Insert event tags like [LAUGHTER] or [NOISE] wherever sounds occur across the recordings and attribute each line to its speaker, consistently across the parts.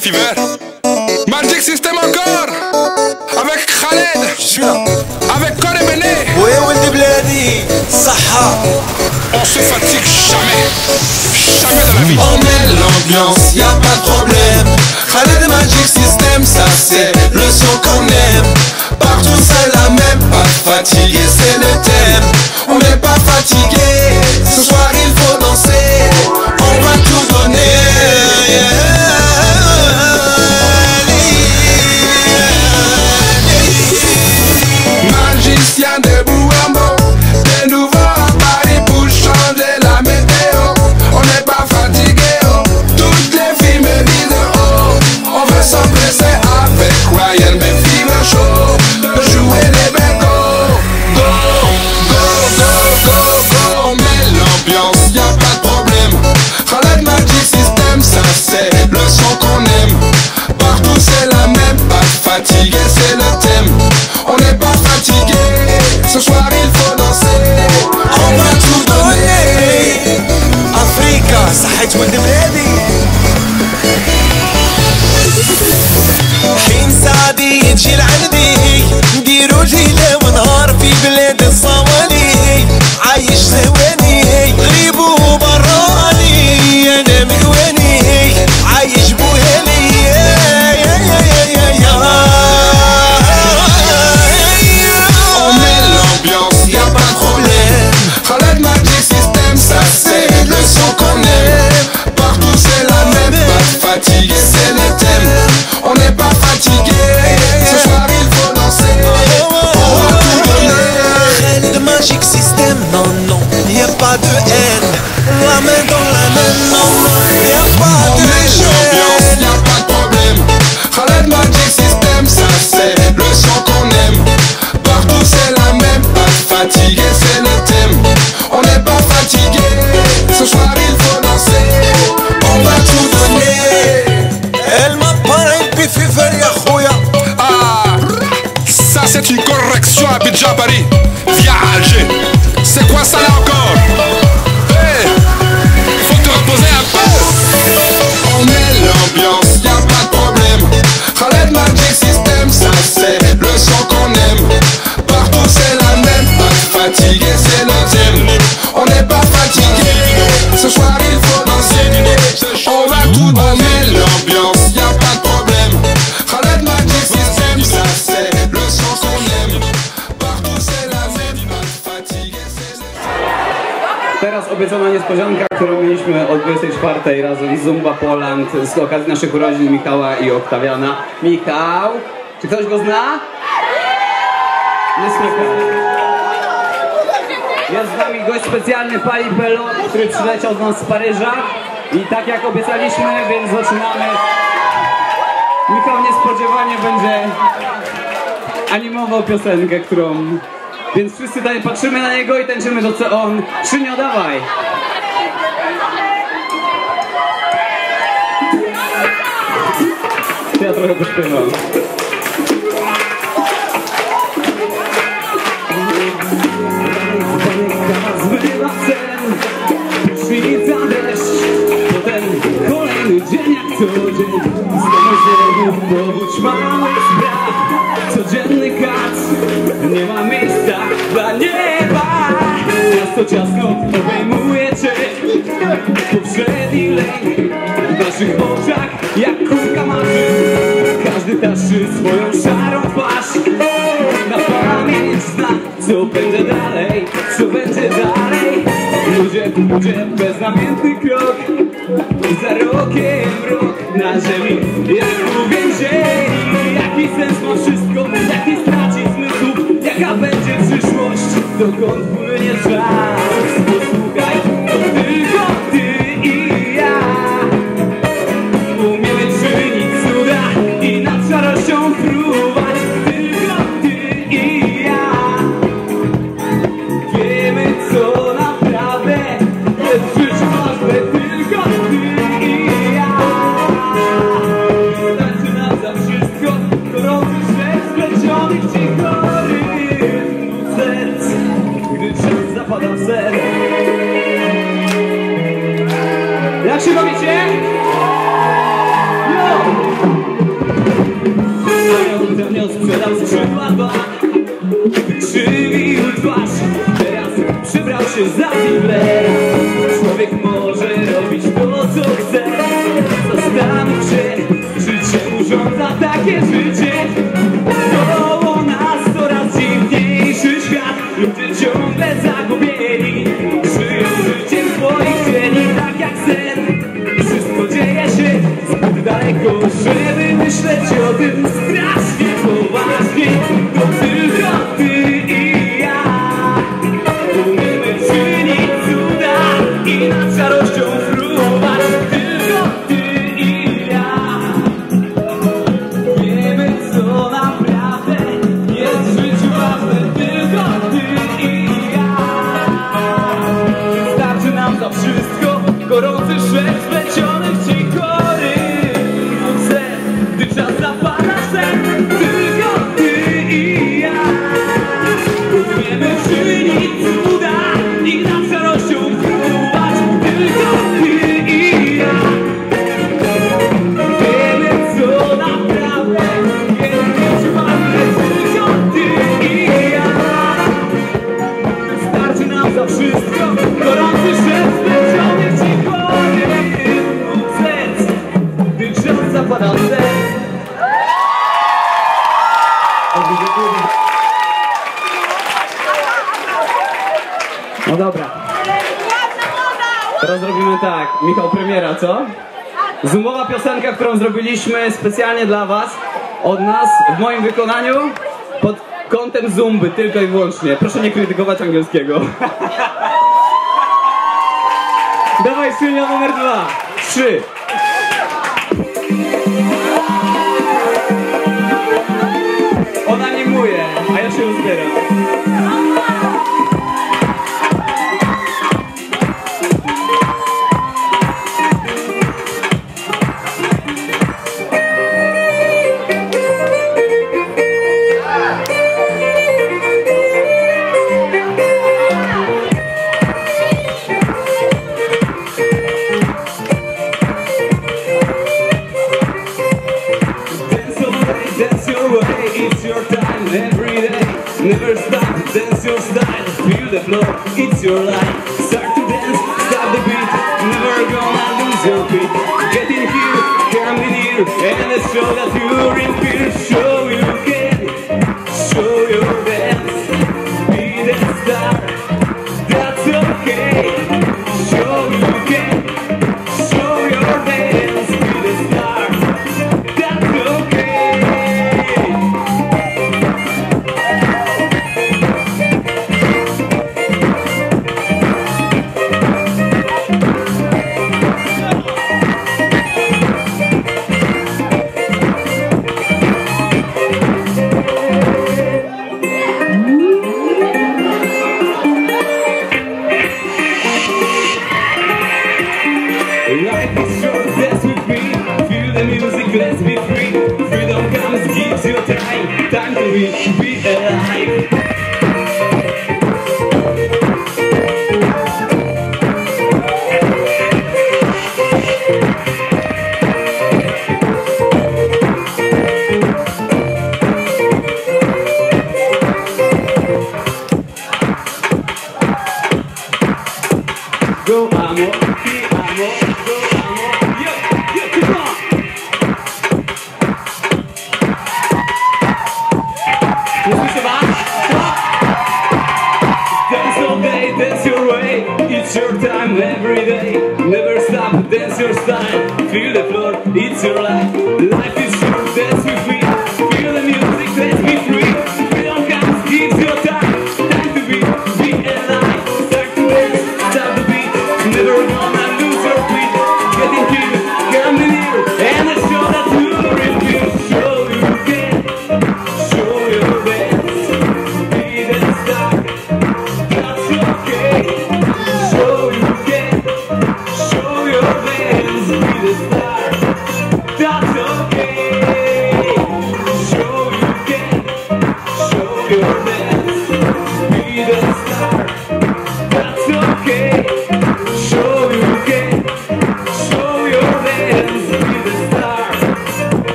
Speaker 1: Fever. Magic System encore. Avec Khaled.
Speaker 2: Je suis là.
Speaker 1: Avec
Speaker 2: Corey Benet. Oui,
Speaker 1: On se fatigue jamais. Jamais dans la vie.
Speaker 2: On met l'ambiance, y'a pas trop. On pas fatigué, ce faut danser. On va tout donner
Speaker 1: l'ambiance, y a pas problème. C'est le qu'on aime. C'est la fatigué, c'est
Speaker 3: Teraz obiecana niespodzianka, którą mieliśmy o 24 razem z Zumba Poland z okazji naszych urodzin Michała i Oktawiana. Michał, czy ktoś go zna? Nie słychać. Jest z nami gość specjalny Pali Pelot, który przyleciał do nas z Paryża i tak jak obiecaliśmy, więc zaczynamy. Michał niespodziewanie będzie animował piosenkę, którą... Więc wszyscy tutaj patrzymy na niego i tańczymy to co on. Szynio, dawaj! Ja trochę pośpiewam. Dzień jak co dzień Znowu znowu powódź małych spraw Codzienny kac, nie ma miejsca dla nieba Miasto ciasno obejmuje cię Poprzedni lęk w naszych oczach Jak kulka marzy Każdy taszy swoją szarą twarz Na pamięć zna co będzie dalej Co będzie dalej Ludzie, ludzie, beznamiętny krok Jak uwięzieni Jaki sens ma wszystko? Jaki straci zmysł Jaka będzie przyszłość? Dokąd płynie czas się za Ziblera Człowiek może robić to, co chce. Zastanów się, życie urządza takie życie. Koło nas coraz dziwniejszy świat. Ludzie ciągle zagubieni. Żyją życiem swoich cieni Tak jak sen. Wszystko dzieje się zbyt daleko Żeby myśleć o tym. Strasznie gorący szwec premiera, co? Zoomowa piosenka, którą zrobiliśmy specjalnie dla was, od nas, w moim wykonaniu, pod kątem zumby, tylko i wyłącznie. Proszę nie krytykować angielskiego. [LAUGHS] Dawaj, szynia numer dwa. Trzy. Ona nie muje, a ja się rozbieram. Dance your way, it's your time every day. Never stop, dance your style, feel the flow, it's your life. Start to dance, stop the beat, never gonna lose your feet. Get in here, come in here, and let's show that you're in fear. Dance all day, your way, it's your time every day. Never stop, dance your style, feel the floor, it's your life. Life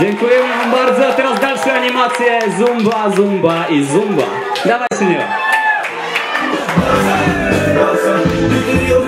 Speaker 3: Dziękujemy wam bardzo, a teraz dalsze animacje Zumba, Zumba i Zumba. Dawaj senior.
Speaker 4: Video,